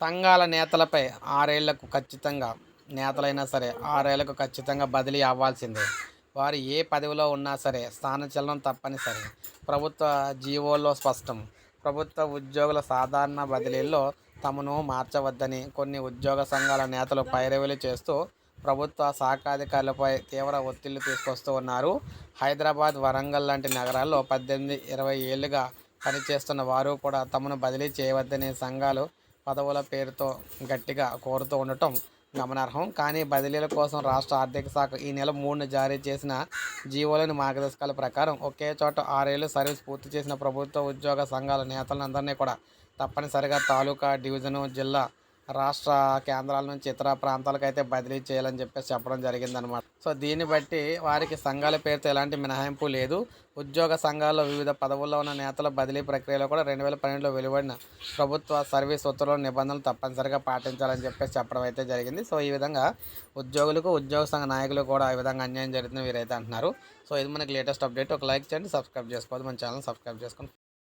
సంఘాల నేతలపై ఆరేళ్ళకు ఖచ్చితంగా నేతలైనా సరే ఆరేళ్ళకు ఖచ్చితంగా బదిలీ అవ్వాల్సిందే. వారు ఏ పదవిలో ఉన్నా సరే స్థానచలనం తప్పనిసరి. ప్రభుత్వ జీవోల్లో స్పష్టం. ప్రభుత్వ ఉద్యోగుల సాధారణ బదిలీల్లో తమను మార్చవద్దని కొన్ని ఉద్యోగ సంఘాల నేతలు పైరవీలు చేస్తూ ప్రభుత్వ శాఖాధికారులపై తీవ్ర ఒత్తిళ్ళు తీసుకొస్తూ ఉన్నారు. హైదరాబాద్ వరంగల్ లాంటి నగరాల్లో పద్దెనిమిది ఇరవై ఏళ్ళుగా పనిచేస్తున్న వారు కూడా తమను బదిలీ చేయవద్దని సంఘాలు పదవుల పేరుతో గట్టిగా కోరుతూ ఉండటం గమనార్హం. కానీ బదిలీల కోసం రాష్ట్ర ఆర్థిక శాఖ ఈ నెల మూడున జారీ చేసిన జీవోలోని మార్గదర్శకాల ప్రకారం ఒకే చోట ఆరేళ్ళు సర్వీస్ పూర్తి చేసిన ప్రభుత్వ ఉద్యోగ సంఘాల నేతలందరినీ కూడా తప్పనిసరిగా తాలూకా డివిజను జిల్లా రాష్ట్ర కేంద్రాల నుంచి ఇతర ప్రాంతాలకు అయితే బదిలీ చేయాలని చెప్పేసి చెప్పడం జరిగిందనమాట సో దీన్ని బట్టి వారికి సంఘాల పేరుతో ఎలాంటి మినహాయింపు లేదు. ఉద్యోగ సంఘాల్లో వివిధ పదవుల్లో ఉన్న నేతల బదిలీ ప్రక్రియలో కూడా రెండు వేల పన్నెండులో వెలువడిన ప్రభుత్వ సర్వీస్ ఉత్తర్వుల నిబంధనలు తప్పనిసరిగా పాటించాలని చెప్పేసి చెప్పడం అయితే జరిగింది. సో ఈ విధంగా ఉద్యోగులకు ఉద్యోగ సంఘ నాయకులు కూడా ఈ విధంగా అన్యాయం జరుగుతుంది వీరైతే అంటున్నారు. సో ఇది మనకి లేటెస్ట్ అప్డేట్. ఒక లైక్ చేయండి సబ్స్క్రైబ్ చేసుకోవాలి మన ఛానల్ సబ్స్క్రైబ్ చేసుకోండి.